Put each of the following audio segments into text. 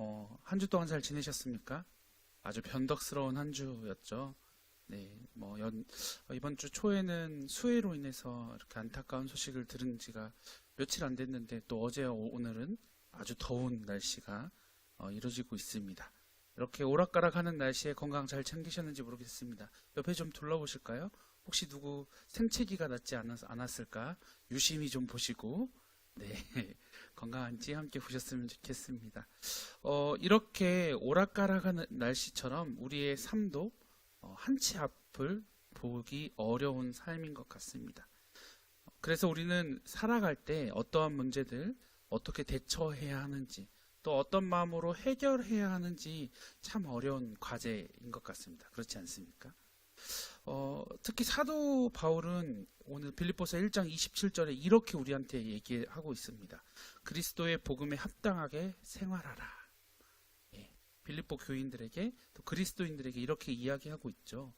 어, 한 주 동안 잘 지내셨습니까? 아주 변덕스러운 한 주였죠. 네, 뭐 연, 어, 이번 주 초에는 수해로 인해서 이렇게 안타까운 소식을 들은 지가 며칠 안 됐는데 또 어제 오- 오늘은 아주 더운 날씨가 어, 이루어지고 있습니다. 이렇게 오락가락하는 날씨에 건강 잘 챙기셨는지 모르겠습니다. 옆에 좀 둘러보실까요? 혹시 누구 생채기가 낫지 않았, 않았을까? 유심히 좀 보시고 네 건강한지 함께 보셨으면 좋겠습니다. 어, 이렇게 오락가락하는 날씨처럼 우리의 삶도 어, 한치 앞을 보기 어려운 삶인 것 같습니다. 그래서 우리는 살아갈 때 어떠한 문제들 어떻게 대처해야 하는지 또 어떤 마음으로 해결해야 하는지 참 어려운 과제인 것 같습니다. 그렇지 않습니까? 어, 특히 사도 바울은 오늘 빌립보서 1장 27절에 이렇게 우리한테 얘기하고 있습니다. 그리스도의 복음에 합당하게 생활하라. 예, 빌립보 교인들에게 또 그리스도인들에게 이렇게 이야기하고 있죠.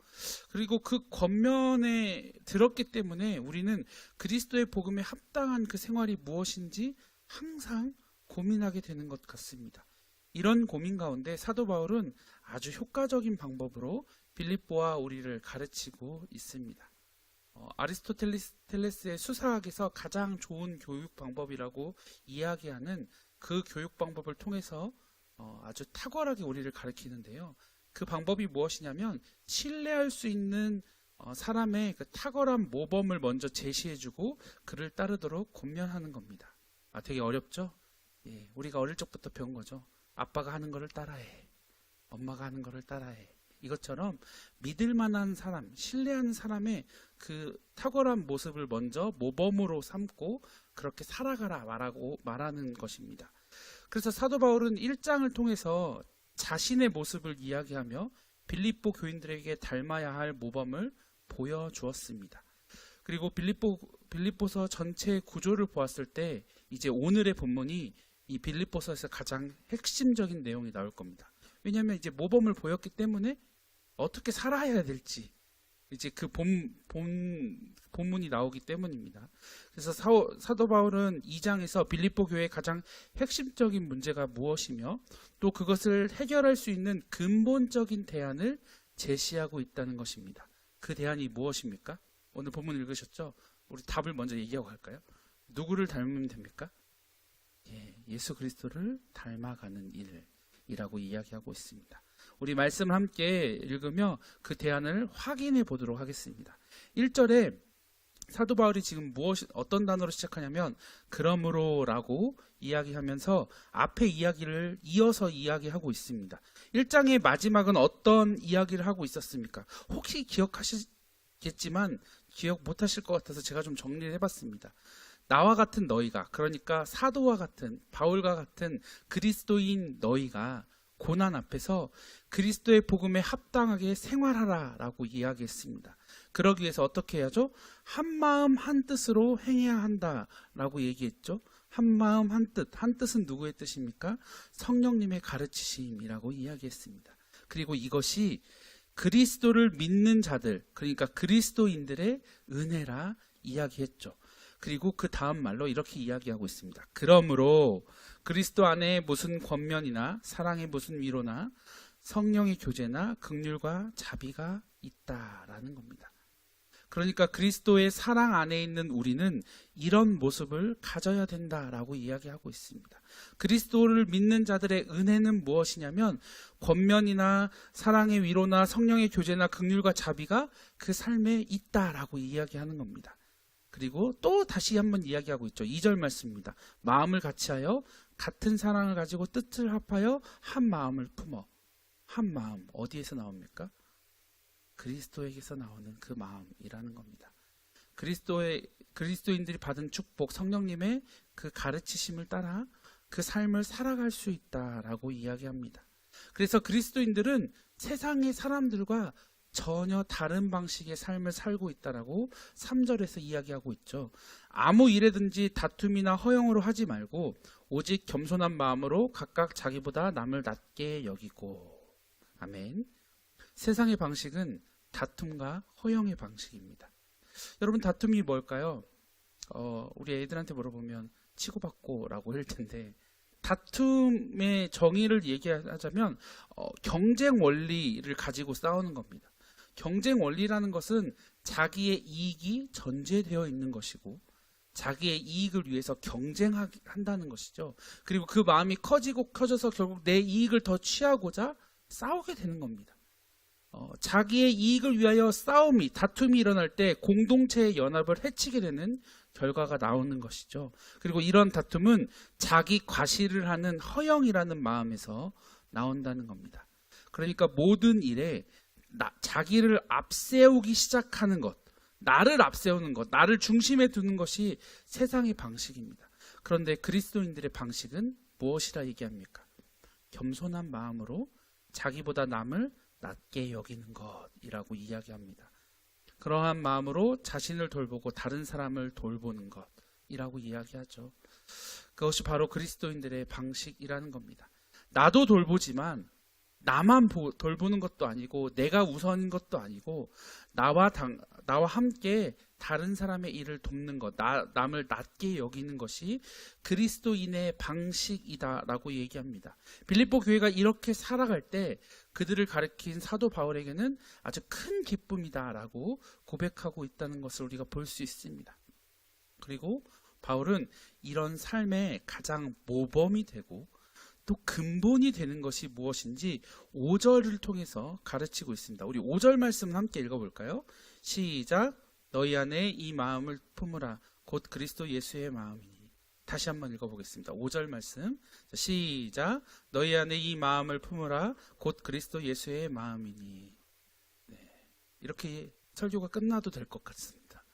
그리고 그 겉면에 들었기 때문에 우리는 그리스도의 복음에 합당한 그 생활이 무엇인지 항상 고민하게 되는 것 같습니다. 이런 고민 가운데 사도 바울은 아주 효과적인 방법으로 빌립보와 우리를 가르치고 있습니다. 어, 아리스토텔레스의 수사학에서 가장 좋은 교육 방법이라고 이야기하는 그 교육 방법을 통해서 어, 아주 탁월하게 우리를 가르치는데요. 그 방법이 무엇이냐면 신뢰할 수 있는 어, 사람의 그 탁월한 모범을 먼저 제시해주고 그를 따르도록 권면하는 겁니다. 아, 되게 어렵죠? 예, 우리가 어릴 적부터 배운 거죠. 아빠가 하는 거를 따라해. 엄마가 하는 거를 따라해. 이것처럼 믿을 만한 사람, 신뢰하는 사람의 그 탁월한 모습을 먼저 모범으로 삼고 그렇게 살아가라 말하고 말하는 것입니다. 그래서 사도 바울은 1장을 통해서 자신의 모습을 이야기하며 빌립보 교인들에게 닮아야 할 모범을 보여주었습니다. 그리고 빌립보 빌립보서 전체 구조를 보았을 때 이제 오늘의 본문이 이 빌립보서에서 가장 핵심적인 내용이 나올 겁니다. 왜냐하면 이제 모범을 보였기 때문에 어떻게 살아야 될지 이제 그 본, 본, 본문이 나오기 때문입니다. 그래서 사도, 사도 바울은 2장에서 빌립보 교회의 가장 핵심적인 문제가 무엇이며 또 그것을 해결할 수 있는 근본적인 대안을 제시하고 있다는 것입니다. 그 대안이 무엇입니까? 오늘 본문 읽으셨죠? 우리 답을 먼저 얘기하고 갈까요? 누구를 닮으면 됩니까? 예, 예수 그리스도를 닮아가는 일이라고 이야기하고 있습니다. 우리 말씀을 함께 읽으며 그 대안을 확인해 보도록 하겠습니다. 1절에 사도 바울이 지금 무엇 어떤 단어로 시작하냐면 그러므로라고 이야기하면서 앞에 이야기를 이어서 이야기하고 있습니다. 1장의 마지막은 어떤 이야기를 하고 있었습니까? 혹시 기억하시겠지만 기억 못 하실 것 같아서 제가 좀 정리를 해 봤습니다. 나와 같은 너희가 그러니까 사도와 같은 바울과 같은 그리스도인 너희가 고난 앞에서 그리스도의 복음에 합당하게 생활하라라고 이야기했습니다. 그러기 위해서 어떻게 해야죠? 한 마음 한 뜻으로 행해야 한다라고 얘기했죠. 한 마음 한 뜻, 한 뜻은 누구의 뜻입니까? 성령님의 가르치심이라고 이야기했습니다. 그리고 이것이 그리스도를 믿는 자들, 그러니까 그리스도인들의 은혜라 이야기했죠. 그리고 그 다음 말로 이렇게 이야기하고 있습니다. 그러므로 그리스도 안에 무슨 권면이나 사랑의 무슨 위로나 성령의 교제나 극률과 자비가 있다라는 겁니다. 그러니까 그리스도의 사랑 안에 있는 우리는 이런 모습을 가져야 된다라고 이야기하고 있습니다. 그리스도를 믿는 자들의 은혜는 무엇이냐면 권면이나 사랑의 위로나 성령의 교제나 극률과 자비가 그 삶에 있다라고 이야기하는 겁니다. 그리고 또 다시 한번 이야기하고 있죠. 2절 말씀입니다. 마음을 같이하여 같은 사랑을 가지고 뜻을 합하여 한 마음을 품어. 한 마음 어디에서 나옵니까? 그리스도에게서 나오는 그 마음이라는 겁니다. 그리스도의 그리스도인들이 받은 축복 성령님의 그 가르치심을 따라 그 삶을 살아갈 수 있다라고 이야기합니다. 그래서 그리스도인들은 세상의 사람들과 전혀 다른 방식의 삶을 살고 있다라고 3절에서 이야기하고 있죠. 아무 일에든지 다툼이나 허영으로 하지 말고 오직 겸손한 마음으로 각각 자기보다 남을 낮게 여기고 아멘. 세상의 방식은 다툼과 허영의 방식입니다. 여러분 다툼이 뭘까요? 어, 우리 애들한테 물어보면 치고받고라고 할 텐데 다툼의 정의를 얘기하자면 어, 경쟁 원리를 가지고 싸우는 겁니다. 경쟁 원리라는 것은 자기의 이익이 전제되어 있는 것이고 자기의 이익을 위해서 경쟁한다는 것이죠. 그리고 그 마음이 커지고 커져서 결국 내 이익을 더 취하고자 싸우게 되는 겁니다. 어, 자기의 이익을 위하여 싸움이 다툼이 일어날 때 공동체의 연합을 해치게 되는 결과가 나오는 것이죠. 그리고 이런 다툼은 자기 과시를 하는 허영이라는 마음에서 나온다는 겁니다. 그러니까 모든 일에 나- 자기를 앞세우기 시작하는 것, 나를 앞세우는 것, 나를 중심에 두는 것이 세상의 방식입니다. 그런데 그리스도인들의 방식은 무엇이라 얘기합니까? 겸손한 마음으로 자기보다 남을 낮게 여기는 것이라고 이야기합니다. 그러한 마음으로 자신을 돌보고 다른 사람을 돌보는 것이라고 이야기하죠. 그것이 바로 그리스도인들의 방식이라는 겁니다. 나도 돌보지만 나만 보- 돌보는 것도 아니고 내가 우선인 것도 아니고 나와 당, 나와 함께 다른 사람의 일을 돕는 것, 나, 남을 낮게 여기는 것이 그리스도인의 방식이다라고 얘기합니다. 빌립보 교회가 이렇게 살아갈 때 그들을 가리킨 사도 바울에게는 아주 큰 기쁨이다라고 고백하고 있다는 것을 우리가 볼 수 있습니다. 그리고 바울은 이런 삶의 가장 모범이 되고 또 근본이 되는 것이 무엇인지 5절을 통해서 가르치고 있습니다. 우리 5절 말씀 함께 읽어볼까요? 시작. 너희 안에 이 마음을 품으라. 곧 그리스도 예수의 마음이니. 다시 한번 읽어보겠습니다. 5절 말씀. 자, 시작. 너희 안에 이 마음을 품으라. 곧 그리스도 예수의 마음이니. 네. 이렇게 설교가 끝나도 될 것 같습니다.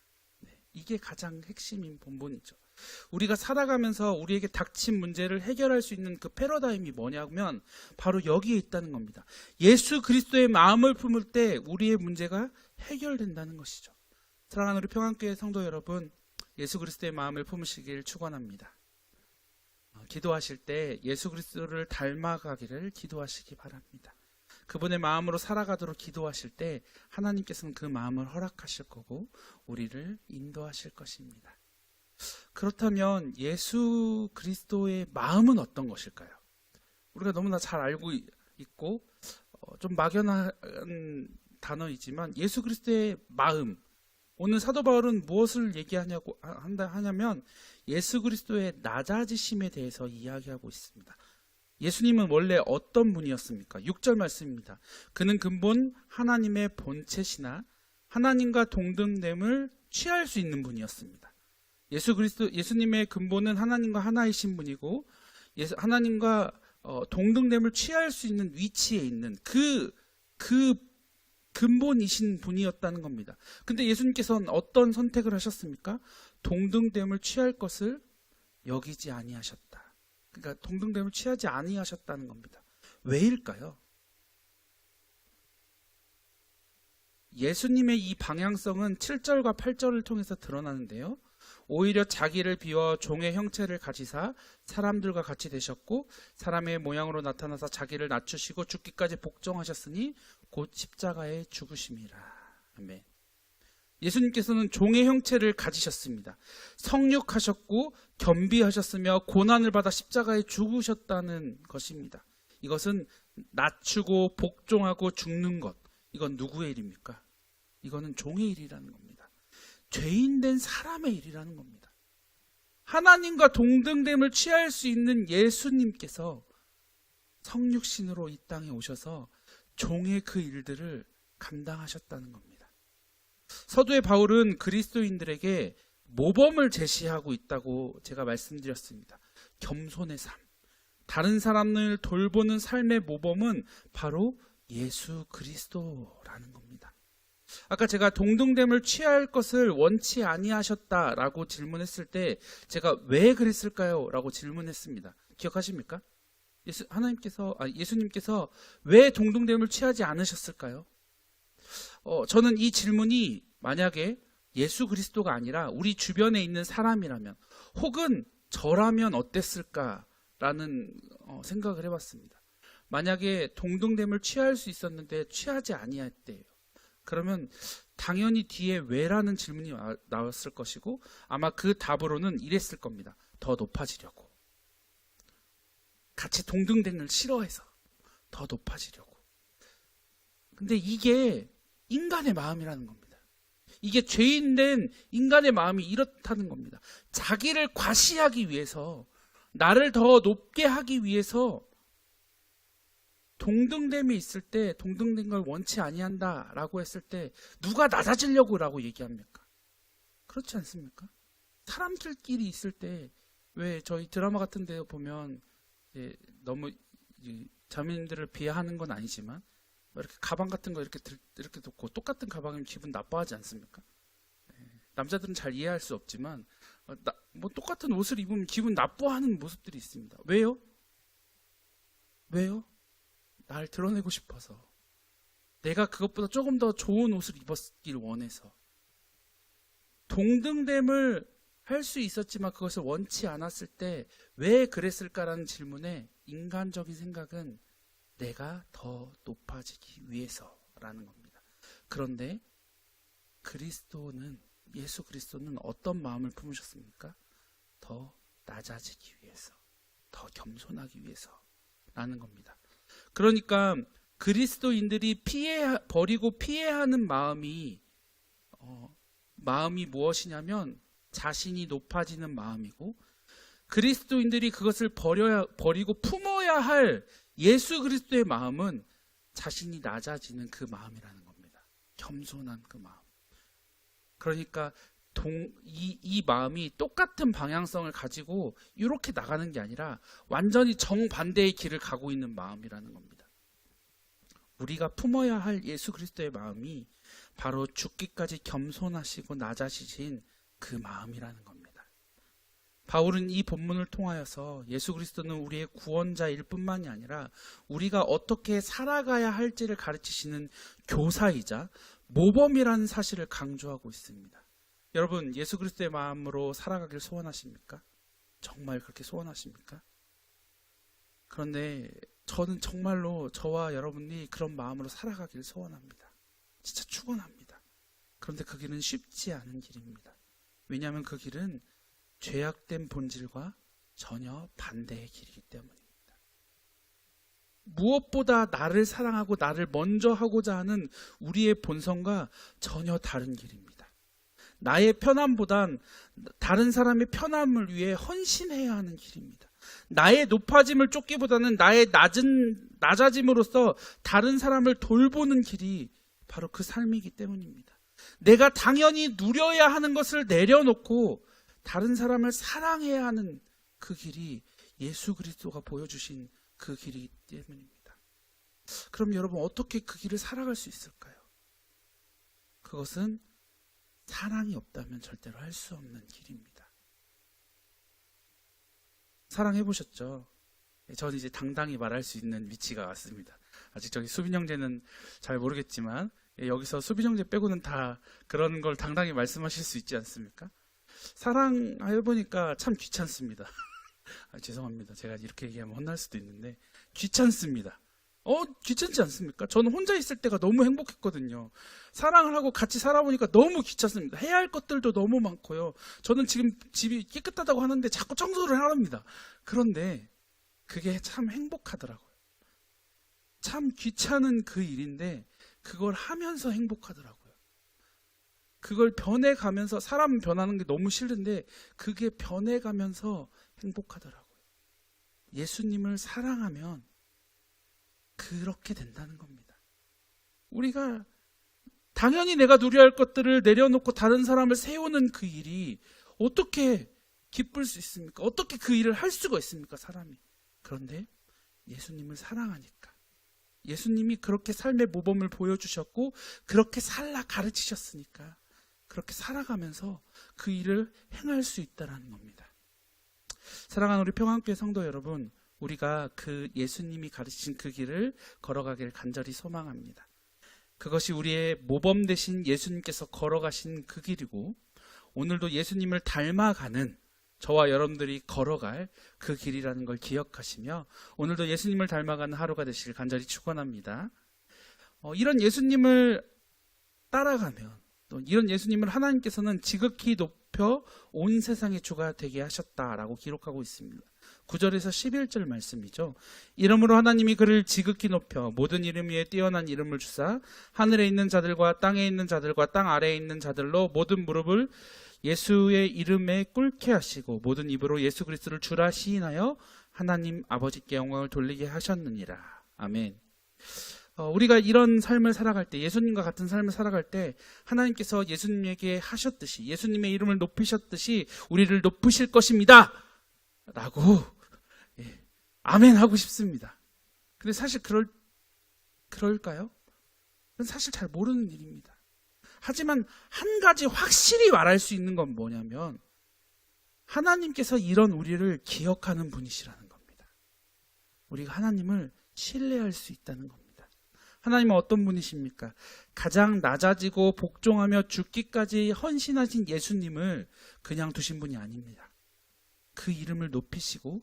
네. 이게 가장 핵심인 본본이죠. 우리가 살아가면서 우리에게 닥친 문제를 해결할 수 있는 그 패러다임이 뭐냐면 바로 여기에 있다는 겁니다. 예수 그리스도의 마음을 품을 때 우리의 문제가 해결된다는 것이죠. 사랑하는 우리 평안교회 성도 여러분, 예수 그리스도의 마음을 품으시길 축원합니다. 어, 기도하실 때 예수 그리스도를 닮아가기를 기도하시기 바랍니다. 그분의 마음으로 살아가도록 기도하실 때 하나님께서는 그 마음을 허락하실 거고 우리를 인도하실 것입니다. 그렇다면 예수 그리스도의 마음은 어떤 것일까요? 우리가 너무나 잘 알고 이- 있고 어, 좀 막연한 단어이지만 예수 그리스도의 마음 오늘 사도 바울은 무엇을 얘기하냐고 하- 한다 하냐면 예수 그리스도의 낮아지심에 대해서 이야기하고 있습니다. 예수님은 원래 어떤 분이었습니까? 6절 말씀입니다. 그는 근본 하나님의 본체시나 하나님과 동등됨을 취할 수 있는 분이었습니다. 예수 그리스도 예수님의 근본은 하나님과 하나이신 분이고 예수, 하나님과 어, 동등됨을 취할 수 있는 위치에 있는 그그 근본이신 분이었다는 겁니다. 근데 예수님께서는 어떤 선택을 하셨습니까? 동등됨을 취할 것을 여기지 아니하셨다. 그러니까 동등됨을 취하지 아니하셨다는 겁니다. 왜일까요? 예수님의 이 방향성은 7절과 8절을 통해서 드러나는데요. 오히려 자기를 비워 종의 형체를 가지사 사람들과 같이 되셨고 사람의 모양으로 나타나서 자기를 낮추시고 죽기까지 복종하셨으니 곧 십자가에 죽으심이라. 아멘. 예수님께서는 종의 형체를 가지셨습니다. 성육하셨고 겸비하셨으며 고난을 받아 십자가에 죽으셨다는 것입니다. 이것은 낮추고 복종하고 죽는 것. 이건 누구의 일입니까? 이거는 종의 일이라는 겁니다. 죄인된 사람의 일이라는 겁니다. 하나님과 동등됨을 취할 수 있는 예수님께서 성육신으로 이 땅에 오셔서 종의 그 일들을 감당하셨다는 겁니다. 서두의 바울은 그리스도인들에게 모범을 제시하고 있다고 제가 말씀드렸습니다. 겸손의 삶. 다른 사람을 돌보는 삶의 모범은 바로 예수 그리스도라는 겁니다. 아까 제가 동등됨을 취할 것을 원치 아니하셨다라고 질문했을 때 제가 왜 그랬을까요? 라고 질문했습니다. 기억하십니까? 예수, 하나님께서, 아, 예수님께서 왜 동등됨을 취하지 않으셨을까요? 어, 저는 이 질문이 만약에 예수 그리스도가 아니라 우리 주변에 있는 사람이라면 혹은 저라면 어땠을까라는 어, 생각을 해봤습니다. 만약에 동등됨을 취할 수 있었는데 취하지 아니했대요. 그러면 당연히 뒤에 왜라는 질문이 나- 나왔을 것이고 아마 그 답으로는 이랬을 겁니다. 더 높아지려고. 같이 동등댕을 싫어해서 더 높아지려고. 근데 이게 인간의 마음이라는 겁니다. 이게 죄인 된 인간의 마음이 이렇다는 겁니다. 자기를 과시하기 위해서, 나를 더 높게 하기 위해서 동등됨이 있을 때 동등된 걸 원치 아니한다라고 했을 때 누가 낮아지려고라고 얘기합니까? 그렇지 않습니까? 사람들끼리 있을 때 왜 저희 드라마 같은 데 보면 너무 이 자매님들을 비하하는 건 아니지만 뭐 이렇게 가방 같은 거 이렇게 들, 이렇게 놓고 똑같은 가방이면 기분 나빠하지 않습니까? 예, 남자들은 잘 이해할 수 없지만 어, 나- 뭐 똑같은 옷을 입으면 기분 나빠하는 모습들이 있습니다. 왜요? 왜요? 날 드러내고 싶어서 내가 그것보다 조금 더 좋은 옷을 입었길 원해서 동등됨을 할 수 있었지만 그것을 원치 않았을 때 왜 그랬을까라는 질문에 인간적인 생각은 내가 더 높아지기 위해서라는 겁니다. 그런데 그리스도는 예수 그리스도는 어떤 마음을 품으셨습니까? 더 낮아지기 위해서, 더 겸손하기 위해서라는 겁니다. 그러니까 그리스도인들이 피해 버리고 피해하는 마음이 어, 마음이 무엇이냐면 자신이 높아지는 마음이고 그리스도인들이 그것을 버려야 버리고 품어야 할 예수 그리스도의 마음은 자신이 낮아지는 그 마음이라는 겁니다. 겸손한 그 마음. 그러니까 동, 이, 이 마음이 똑같은 방향성을 가지고 이렇게 나가는 게 아니라 완전히 정반대의 길을 가고 있는 마음이라는 겁니다. 우리가 품어야 할 예수 그리스도의 마음이 바로 죽기까지 겸손하시고 낮아지신 그 마음이라는 겁니다. 바울은 이 본문을 통하여서 예수 그리스도는 우리의 구원자일 뿐만이 아니라 우리가 어떻게 살아가야 할지를 가르치시는 교사이자 모범이라는 사실을 강조하고 있습니다. 여러분, 예수 그리스도의 마음으로 살아가길 소원하십니까? 정말 그렇게 소원하십니까? 그런데 저는 정말로 저와 여러분이 그런 마음으로 살아가길 소원합니다. 진짜 축원합니다. 그런데 그 길은 쉽지 않은 길입니다. 왜냐하면 그 길은 죄악된 본질과 전혀 반대의 길이기 때문입니다. 무엇보다 나를 사랑하고 나를 먼저 하고자 하는 우리의 본성과 전혀 다른 길입니다. 나의 편함보단 다른 사람의 편함을 위해 헌신해야 하는 길입니다. 나의 높아짐을 쫓기보다는 나의 낮은 낮아짐으로써 다른 사람을 돌보는 길이 바로 그 삶이기 때문입니다. 내가 당연히 누려야 하는 것을 내려놓고 다른 사람을 사랑해야 하는 그 길이 예수 그리스도가 보여주신 그 길이기 때문입니다. 그럼 여러분 어떻게 그 길을 살아갈 수 있을까요? 그것은 사랑이 없다면 절대로 할 수 없는 길입니다. 사랑해 보셨죠? 저는 이제 당당히 말할 수 있는 위치가 왔습니다. 아직 저기 수빈 형제는 잘 모르겠지만 예, 여기서 수빈 형제 빼고는 다 그런 걸 당당히 말씀하실 수 있지 않습니까? 사랑해 보니까 참 귀찮습니다. 아, 죄송합니다. 제가 이렇게 얘기하면 혼날 수도 있는데 귀찮습니다. 어 귀찮지 않습니까? 저는 혼자 있을 때가 너무 행복했거든요. 사랑을 하고 같이 살아보니까 너무 귀찮습니다. 해야 할 것들도 너무 많고요. 저는 지금 집이 깨끗하다고 하는데 자꾸 청소를 하랍니다. 그런데 그게 참 행복하더라고요. 참 귀찮은 그 일인데 그걸 하면서 행복하더라고요. 그걸 변해가면서 사람 변하는 게 너무 싫은데 그게 변해가면서 행복하더라고요. 예수님을 사랑하면 그렇게 된다는 겁니다. 우리가 당연히 내가 누려야 할 것들을 내려놓고 다른 사람을 세우는 그 일이 어떻게 기쁠 수 있습니까? 어떻게 그 일을 할 수가 있습니까? 사람이. 그런데 예수님을 사랑하니까. 예수님이 그렇게 삶의 모범을 보여주셨고, 그렇게 살라 가르치셨으니까, 그렇게 살아가면서 그 일을 행할 수 있다라는 겁니다. 사랑하는 우리 평안교회 성도 여러분, 우리가 그 예수님이 가르치신 그 길을 걸어가길 간절히 소망합니다. 그것이 우리의 모범 되신 예수님께서 걸어가신 그 길이고, 오늘도 예수님을 닮아가는 저와 여러분들이 걸어갈 그 길이라는 걸 기억하시며 오늘도 예수님을 닮아가는 하루가 되시길 간절히 축원합니다. 어, 이런 예수님을 따라가면 또 이런 예수님을 하나님께서는 지극히 높여 온 세상의 주가 되게 하셨다라고 기록하고 있습니다. 9절에서 11절 말씀이죠. 이름으로 하나님이 그를 지극히 높여 모든 이름 위에 뛰어난 이름을 주사 하늘에 있는 자들과 땅에 있는 자들과 땅 아래에 있는 자들로 모든 무릎을 예수의 이름에 꿇게 하시고 모든 입으로 예수 그리스도를 주라 시인하여 하나님 아버지께 영광을 돌리게 하셨느니라. 아멘. 어, 우리가 이런 삶을 살아갈 때, 예수님과 같은 삶을 살아갈 때, 하나님께서 예수님에게 하셨듯이, 예수님의 이름을 높이셨듯이, 우리를 높으실 것입니다. 라고, 예, 아멘 하고 싶습니다. 근데 사실 그럴, 그럴까요? 그건 사실 잘 모르는 일입니다. 하지만 한 가지 확실히 말할 수 있는 건 뭐냐면, 하나님께서 이런 우리를 기억하는 분이시라는 겁니다. 우리가 하나님을 신뢰할 수 있다는 겁니다. 하나님은 어떤 분이십니까? 가장 낮아지고 복종하며 죽기까지 헌신하신 예수님을 그냥 두신 분이 아닙니다. 그 이름을 높이시고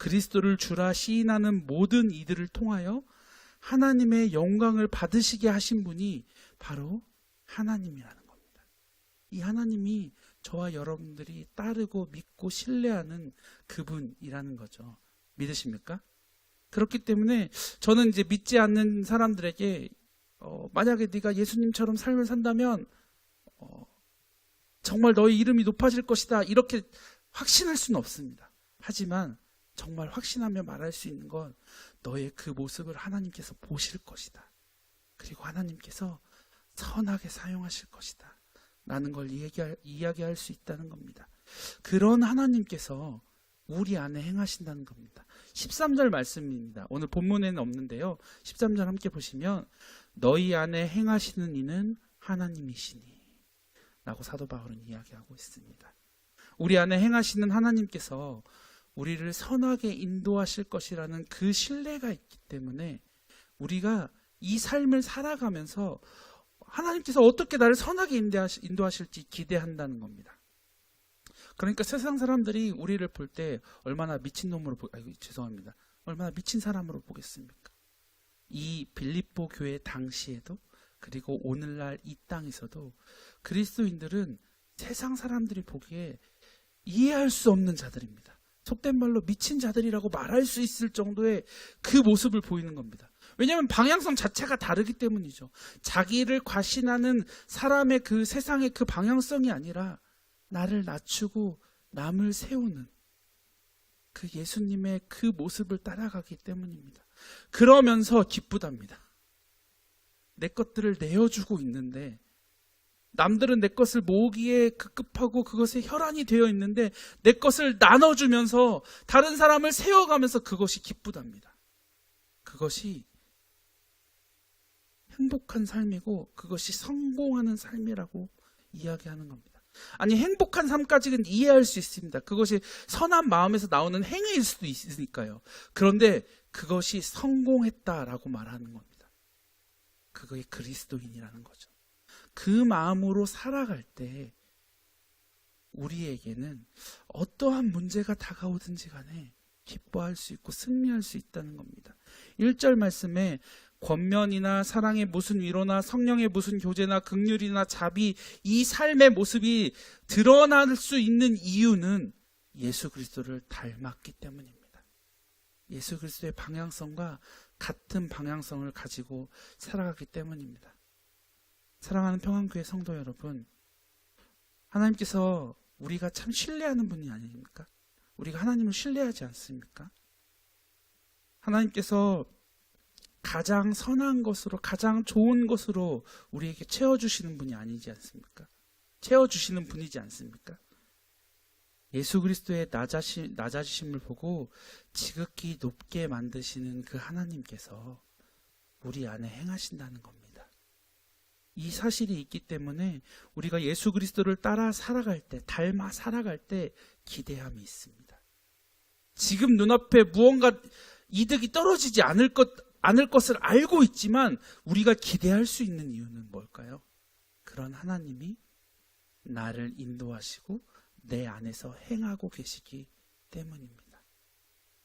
그리스도를 주라 시인하는 모든 이들을 통하여 하나님의 영광을 받으시게 하신 분이 바로 하나님이라는 겁니다. 이 하나님이 저와 여러분들이 따르고 믿고 신뢰하는 그분이라는 거죠. 믿으십니까? 그렇기 때문에 저는 이제 믿지 않는 사람들에게 어, 만약에 네가 예수님처럼 삶을 산다면 어, 정말 너의 이름이 높아질 것이다 이렇게 확신할 수는 없습니다. 하지만 정말 확신하며 말할 수 있는 건 너의 그 모습을 하나님께서 보실 것이다. 그리고 하나님께서 선하게 사용하실 것이다. 라는 걸 이야기할, 이야기할 수 있다는 겁니다. 그런 하나님께서 우리 안에 행하신다는 겁니다. 13절 말씀입니다. 오늘 본문에는 없는데요. 13절 함께 보시면 너희 안에 행하시는 이는 하나님이시니 라고 사도 바울은 이야기하고 있습니다. 우리 안에 행하시는 하나님께서 우리를 선하게 인도하실 것이라는 그 신뢰가 있기 때문에 우리가 이 삶을 살아가면서 하나님께서 어떻게 나를 선하게 인도하실지 기대한다는 겁니다. 그러니까 세상 사람들이 우리를 볼 때 얼마나 미친놈으로 보, 아이고, 죄송합니다. 얼마나 미친 사람으로 보겠습니까? 이 빌립보 교회 당시에도 그리고 오늘날 이 땅에서도 그리스도인들은 세상 사람들이 보기에 이해할 수 없는 자들입니다. 속된 말로 미친 자들이라고 말할 수 있을 정도의 그 모습을 보이는 겁니다. 왜냐하면 방향성 자체가 다르기 때문이죠. 자기를 과신하는 사람의 그 세상의 그 방향성이 아니라 나를 낮추고 남을 세우는 그 예수님의 그 모습을 따라가기 때문입니다. 그러면서 기쁘답니다. 내 것들을 내어주고 있는데 남들은 내 것을 모으기에 급급하고 그것에 혈안이 되어 있는데 내 것을 나눠주면서 다른 사람을 세워가면서 그것이 기쁘답니다. 그것이 행복한 삶이고 그것이 성공하는 삶이라고 이야기하는 겁니다. 아니 행복한 삶까지는 이해할 수 있습니다. 그것이 선한 마음에서 나오는 행위일 수도 있으니까요. 그런데 그것이 성공했다라고 말하는 겁니다. 그거의 그리스도인이라는 거죠. 그 마음으로 살아갈 때 우리에게는 어떠한 문제가 다가오든지 간에 기뻐할 수 있고 승리할 수 있다는 겁니다. 1절 말씀에 권면이나 사랑의 무슨 위로나 성령의 무슨 교제나 극률이나 자비 이 삶의 모습이 드러날 수 있는 이유는 예수 그리스도를 닮았기 때문입니다. 예수 그리스도의 방향성과 같은 방향성을 가지고 살아가기 때문입니다. 사랑하는 평안교회 성도 여러분, 하나님께서 우리가 참 신뢰하는 분이 아닙니까? 우리가 하나님을 신뢰하지 않습니까? 하나님께서 가장 선한 것으로 가장 좋은 것으로 우리에게 채워주시는 분이 아니지 않습니까? 채워주시는 분이지 않습니까? 예수 그리스도의 낮아시, 낮아지심을 보고 지극히 높게 만드시는 그 하나님께서 우리 안에 행하신다는 겁니다. 이 사실이 있기 때문에 우리가 예수 그리스도를 따라 살아갈 때, 닮아 살아갈 때 기대함이 있습니다. 지금 눈앞에 무언가 이득이 떨어지지 않을 것, 않을 것을 알고 있지만 우리가 기대할 수 있는 이유는 뭘까요? 그런 하나님이 나를 인도하시고 내 안에서 행하고 계시기 때문입니다.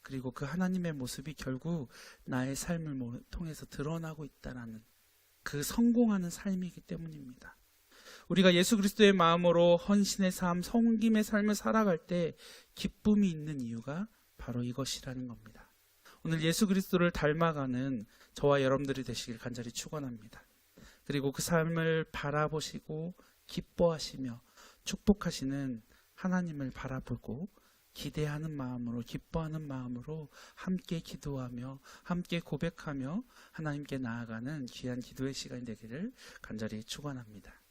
그리고 그 하나님의 모습이 결국 나의 삶을 통해서 드러나고 있다라는 그 성공하는 삶이기 때문입니다. 우리가 예수 그리스도의 마음으로 헌신의 삶, 성김의 삶을 살아갈 때 기쁨이 있는 이유가 바로 이것이라는 겁니다. 오늘 예수 그리스도를 닮아가는 저와 여러분들이 되시길 간절히 축원합니다. 그리고 그 삶을 바라보시고 기뻐하시며 축복하시는 하나님을 바라보고 기대하는 마음으로 기뻐하는 마음으로 함께 기도하며 함께 고백하며 하나님께 나아가는 귀한 기도의 시간이 되기를 간절히 축원합니다.